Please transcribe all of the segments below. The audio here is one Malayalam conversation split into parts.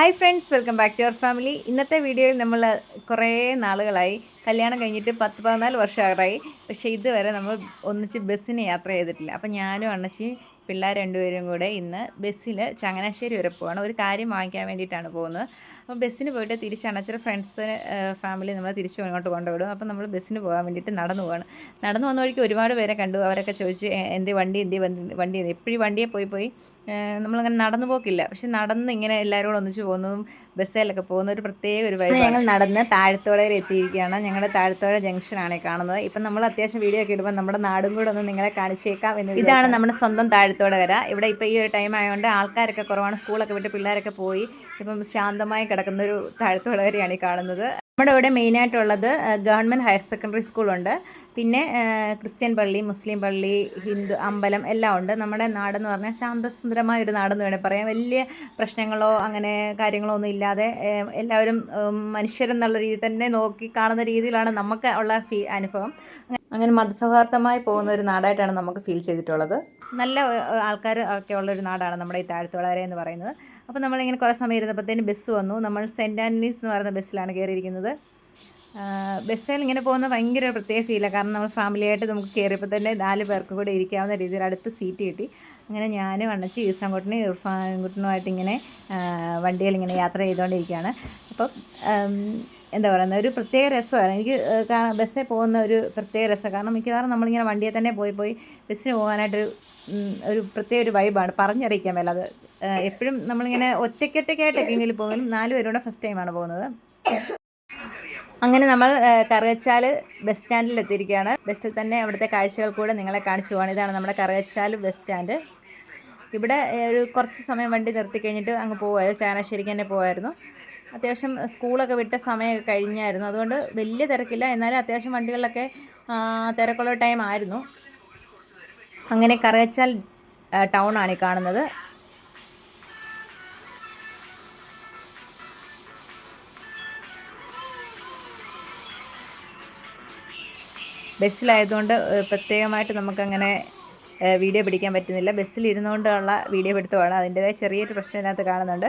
Hi friends welcome back to our family ഇന്നത്തെ വീഡിയോയിൽ നമ്മൾ കുറേ നാളുകളായി. കല്യാണം കഴിഞ്ഞിട്ട് പത്ത് പതിനാല് വർഷമായി പക്ഷേ ഇതുവരെ നമ്മൾ ഒന്നിച്ച് ബസ്സിന് യാത്ര ചെയ്തിട്ടില്ല. അപ്പം ഞാനും അണ്ണച്ചി പിള്ളേർ രണ്ടുപേരും കൂടെ ഇന്ന് ബസ്സിൽ ചങ്ങനാശ്ശേരി വരെ പോകണം ഒരു കാര്യം വാങ്ങിക്കാൻ വേണ്ടിയിട്ടാണ് പോകുന്നത്. അപ്പോൾ ബസ്സിന് പോയിട്ട് തിരിച്ചാണ്. അച്ഛൻ ഫ്രണ്ട്സ് ഫാമിലി നമ്മളെ തിരിച്ച് ഇങ്ങോട്ട് കൊണ്ടുവിടും. അപ്പോൾ നമ്മൾ ബസ്സിന് പോകാൻ വേണ്ടിയിട്ട് നടന്നു പോവാണ്. നടന്നു വന്ന വഴിക്ക് ഒരുപാട് പേരെ കണ്ടു. അവരൊക്കെ ചോദിച്ചു എന്ത് വണ്ടി എന്ത് വണ്ടി? എപ്പോഴും വണ്ടിയെ പോയി പോയി നമ്മളങ്ങനെ നടന്നു പോക്കില്ല. പക്ഷെ നടന്ന് ഇങ്ങനെ എല്ലാവരും കൂടെ ഒന്നിച്ച് പോകുന്നതും ബസ്സിലൊക്കെ പോകുന്ന ഒരു പ്രത്യേക ഒരു വൈബ് ഞങ്ങൾ നടന്ന് താഴത്തോളയിൽ എത്തിയിരിക്കുകയാണ്. ഞങ്ങളുടെ താഴത്തോള ജംഗ്ഷനാണ് കാണുന്നത്. ഇപ്പം നമ്മൾ അത്യാവശ്യം വീഡിയോ ഒക്കെ ഇടുമ്പോൾ നമ്മുടെ നാടും കൂടെ ഒന്ന് നിങ്ങളെ കാണിച്ചേക്കാം എന്ന് ഇതാണ് നമ്മുടെ സ്വന്തം താഴത്തോടെ വര ഇവിടെ ഇപ്പോൾ ഈ ഒരു ടൈം ആയതുകൊണ്ട് ആൾക്കാരൊക്കെ കുറവാണ്. സ്കൂളൊക്കെ വിട്ട് പിള്ളേരൊക്കെ പോയി. ഇപ്പം ശാന്തമായി കിടക്കുന്ന ഒരു താഴത്തോടെ ഈ കാണുന്നത്. നമ്മുടെ ഇവിടെ മെയിനായിട്ടുള്ളത് ഗവൺമെന്റ് ഹയർ സെക്കൻഡറി സ്കൂളുണ്ട്. പിന്നെ ക്രിസ്ത്യൻ പള്ളി മുസ്ലിം പള്ളി ഹിന്ദു അമ്പലം എല്ലാം ഉണ്ട്. നമ്മുടെ നാടെന്ന് പറഞ്ഞാൽ ശാന്തസുന്ദരമായ ഒരു നാടെന്ന് വേണേൽ പറയാം. വലിയ പ്രശ്നങ്ങളോ അങ്ങനെ കാര്യങ്ങളോ ഒന്നും ഇല്ലാതെ എല്ലാവരും മനുഷ്യരെന്നുള്ള രീതി തന്നെ നോക്കി കാണുന്ന രീതിയിലാണ് നമുക്ക് ഉള്ള ഫീ അനുഭവം. അങ്ങനെ മതസൗഹാർദ്ദമായി പോകുന്ന ഒരു നാടായിട്ടാണ് നമുക്ക് ഫീൽ ചെയ്തിട്ടുള്ളത്. നല്ല ആൾക്കാർ ഒക്കെ ഉള്ള ഒരു നാടാണ് നമ്മുടെ ഈ താഴ്ത്തുവളരെ എന്ന് പറയുന്നത്. അപ്പോൾ നമ്മളിങ്ങനെ കുറേ സമയം ഇരുന്നപ്പോഴത്തേന് ബസ് വന്നു. നമ്മൾ സെന്റ് ആന്റണീസ് എന്ന് പറയുന്ന ബസ്സിലാണ് കയറിയിരിക്കുന്നത്. ബസ്സിൽ ഇങ്ങനെ പോകുന്ന ഭയങ്കര പ്രത്യേക ഫീലാണ് കാരണം നമ്മൾ ഫാമിലിയായിട്ട് നമുക്ക് കയറിയപ്പോൾ തന്നെ നാല് പേർക്ക് കൂടെ ഇരിക്കാവുന്ന രീതിയിൽ അടുത്ത് സീറ്റ് കിട്ടി. അങ്ങനെ ഞാനും അണ്ണച്ചി ഈസാൻകുട്ടനും ഇർഫാൻകുട്ടനുമായിട്ട് ഇങ്ങനെ വണ്ടിയിൽ ഇങ്ങനെ യാത്ര ചെയ്തുകൊണ്ടിരിക്കുകയാണ്. അപ്പം എന്താ പറയുന്നത് ഒരു പ്രത്യേക രസമാണ് എനിക്ക് ബസ്സിൽ പോകുന്ന ഒരു പ്രത്യേക രസം. കാരണം മിക്കവാറും നമ്മളിങ്ങനെ വണ്ടിയെ തന്നെ പോയി പോയി ബസ്സിന് പോകാനായിട്ടൊരു ഒരു പ്രത്യേക ഒരു വൈബാണ്. പറഞ്ഞറിയിക്കാൻ മേല. അത് എപ്പോഴും നമ്മളിങ്ങനെ ഒറ്റയ്ക്കൊറ്റയ്ക്കായിട്ടൊക്കെ എങ്കിലും പോകും നാല് പേരോടെ ഫസ്റ്റ് ടൈമാണ് പോകുന്നത്. അങ്ങനെ നമ്മൾ കറുകച്ചാൽ ബസ് സ്റ്റാൻഡിൽ എത്തിയിരിക്കുകയാണ്. ബസ്സിൽ തന്നെ അവിടുത്തെ കാഴ്ചകൾ കൂടെ നിങ്ങളെ കാണിച്ചു പോവാണ്. ഇതാണ് നമ്മുടെ കറുകച്ചാൽ ബസ് സ്റ്റാൻഡ്. ഇവിടെ ഒരു കുറച്ച് സമയം വണ്ടി നിർത്തി കഴിഞ്ഞിട്ട് അങ്ങ് പോകുമായിരുന്നു ചാനാശ്ശേരിക്ക് തന്നെ പോകുമായിരുന്നു അത്യാവശ്യം സ്കൂളൊക്കെ വിട്ട സമയമൊക്കെ കഴിഞ്ഞായിരുന്നു. അതുകൊണ്ട് വലിയ തിരക്കില്ല. എന്നാലും അത്യാവശ്യം വണ്ടികളിലൊക്കെ തിരക്കുള്ള ടൈം ആയിരുന്നു. അങ്ങനെ കറിയച്ചാൽ ടൗൺ ഈ കാണുന്നത്. ബസ്സിലായതുകൊണ്ട് പ്രത്യേകമായിട്ട് നമുക്കങ്ങനെ വീഡിയോ പിടിക്കാൻ പറ്റുന്നില്ല. ബസ്സിൽ ഇരുന്നുകൊണ്ടുള്ള വീഡിയോ പിടുത്തമാണ് അതിന്റേതായ ചെറിയൊരു പ്രശ്നം ഇതിനകത്ത് കാണുന്നുണ്ട്.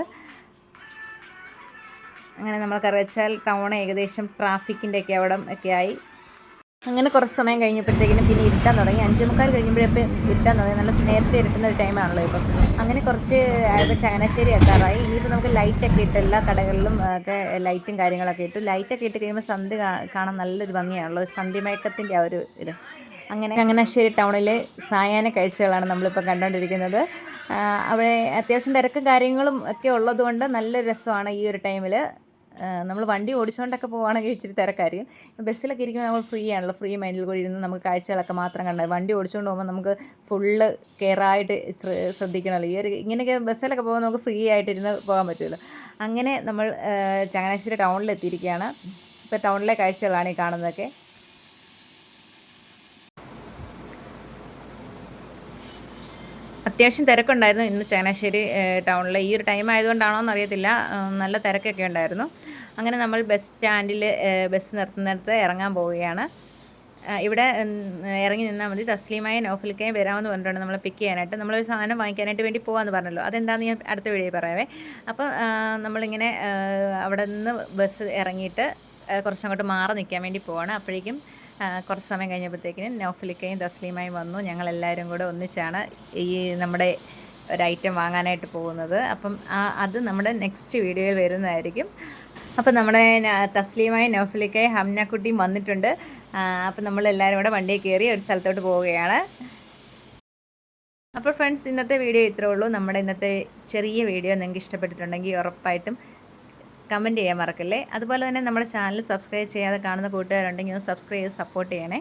അങ്ങനെ നമ്മൾ കറിവച്ചാൽ ടൗൺ ഏകദേശം ട്രാഫിക്കിന്റെ ഒക്കെ അവിടെ ഒക്കെ ആയി. അങ്ങനെ കുറച്ച് സമയം കഴിഞ്ഞപ്പോഴത്തേക്കിനും പിന്നെ ഇരുട്ടാൻ തുടങ്ങി. അഞ്ചു മുക്കാൽ കഴിയുമ്പോഴപ്പോൾ ഇരുട്ടാൻ തുടങ്ങി. നല്ല നേരത്തെ ഇരുട്ടുന്ന ഒരു ടൈമാണല്ലോ ഇപ്പം. അങ്ങനെ കുറച്ച് ആയപ്പോൾ ചങ്ങനാശ്ശേരി എത്താറായി. ഇനിയിപ്പോൾ നമുക്ക് ലൈറ്റൊക്കെ ഇട്ട് എല്ലാ കടകളിലും ഒക്കെ ലൈറ്റും കാര്യങ്ങളൊക്കെ ഇട്ടു. ലൈറ്റൊക്കെ ഇട്ട് കഴിയുമ്പോൾ സന്ധ്യ കാണാൻ നല്ലൊരു ഭംഗിയാണല്ലോ. സന്ധ്യമയക്കത്തിന്റെ ആ ഒരു ഇത്. അങ്ങനെ ചങ്ങനാശ്ശേരി ടൗണിലെ സായാഹ്ന കാഴ്ചകളാണ് നമ്മളിപ്പോൾ കണ്ടുകൊണ്ടിരിക്കുന്നത്. അവിടെ അത്യാവശ്യം തിരക്കും കാര്യങ്ങളും ഒക്കെ ഉള്ളതുകൊണ്ട് നല്ല രസമാണ് ഈ ഒരു ടൈമിൽ നമ്മൾ വണ്ടി ഓടിച്ചുകൊണ്ടൊക്കെ പോകുകയാണെങ്കിൽ ഇച്ചിരി തിരക്കായിരിക്കും. ബസ്സിലൊക്കെ ഇരിക്കുമ്പോൾ നമ്മൾ ഫ്രീ ആണല്ലോ ഫ്രീ മൈൻഡിൽ കൂടി ഇരുന്ന് നമുക്ക് കാഴ്ചകളൊക്കെ മാത്രം കണ്ടത് വണ്ടി ഓടിച്ചുകൊണ്ട് പോകുമ്പോൾ നമുക്ക് ഫുള്ള് കെയറായിട്ട് ശ്രദ്ധിക്കണമല്ലോ. ഈ ഒരു ഇങ്ങനെയൊക്കെ ബസ്സിലൊക്കെ പോകുമ്പോൾ നമുക്ക് ഫ്രീ ആയിട്ടിരുന്ന് പോകാൻ പറ്റുമല്ലോ. അങ്ങനെ നമ്മൾ ചങ്ങനാശ്ശേരി ടൗണിൽ എത്തിയിരിക്കുകയാണ് ഇപ്പോൾ ടൗണിലെ കാഴ്ചകളാണ് ഈ കാണുന്നതൊക്കെ. അത്യാവശ്യം തിരക്കുണ്ടായിരുന്നു ഇന്ന് ചങ്ങനാശ്ശേരി ടൗണിൽ ഈ ഒരു ടൈം ആയതുകൊണ്ടാണോ എന്നറിയത്തില്ല. നല്ല തിരക്കൊക്കെ ഉണ്ടായിരുന്നു. അങ്ങനെ നമ്മൾ ബസ് സ്റ്റാൻഡിൽ ബസ് നിർത്തുന്നിടത്ത് ഇറങ്ങാൻ പോവുകയാണ്. ഇവിടെ ഇറങ്ങി നിന്നാൽ മതി. തസ്ലീമായ നോഫിൽക്കയും വരാമെന്ന് പറഞ്ഞിട്ടുണ്ട്. നമ്മളെ പിക്ക് ചെയ്യാനായിട്ട്. നമ്മളൊരു സാധനം വാങ്ങിക്കാനായിട്ട് വേണ്ടി പോകാമെന്ന് പറഞ്ഞല്ലോ. അതെന്താണെന്ന് ഞാൻ അടുത്ത വീഡിയോ പറയാവേ. അപ്പം നമ്മളിങ്ങനെ അവിടെ നിന്ന് ബസ് ഇറങ്ങിയിട്ട് കുറച്ചങ്ങോട്ട് മാറി നിൽക്കാൻ വേണ്ടി പോവാണ്. അപ്പോഴേക്കും കുറച്ച് സമയം കഴിഞ്ഞപ്പോഴത്തേക്കിനും നൗഫലിക്കയും തസ്ലീമായും വന്നു. ഞങ്ങളെല്ലാവരും കൂടെ ഒന്നിച്ചാണ് ഈ നമ്മുടെ ഒരു ഐറ്റം വാങ്ങാനായിട്ട് പോകുന്നത്. അപ്പം ആ അത് നമ്മുടെ നെക്സ്റ്റ് വീഡിയോയിൽ വരുന്നതായിരിക്കും. അപ്പം നമ്മുടെ തസ്ലീമായി നൗഫലിക്കായി ഹംനക്കുട്ടിയും വന്നിട്ടുണ്ട്. അപ്പം നമ്മളെല്ലാവരും കൂടെ വണ്ടിയിൽ കയറി ഒരു സ്ഥലത്തോട്ട് പോവുകയാണ്. അപ്പോൾ ഫ്രണ്ട്സ് ഇന്നത്തെ വീഡിയോ ഇത്രേ ഉള്ളൂ. നമ്മുടെ ഇന്നത്തെ ചെറിയ വീഡിയോ നിങ്ങൾക്ക് ഇഷ്ടപ്പെട്ടിട്ടുണ്ടെങ്കിൽ ഉറപ്പായിട്ടും കമന്റ് ചെയ്യാൻ മറക്കല്ലേ. അതുപോലെ തന്നെ നമ്മുടെ ചാനൽ സബ്സ്ക്രൈബ് ചെയ്യാതെ കാണുന്ന കൂട്ടുകാരുണ്ടെങ്കിൽ ഒന്ന് സബ്സ്ക്രൈബ് ചെയ്ത് സപ്പോർട്ട് ചെയ്യണേ.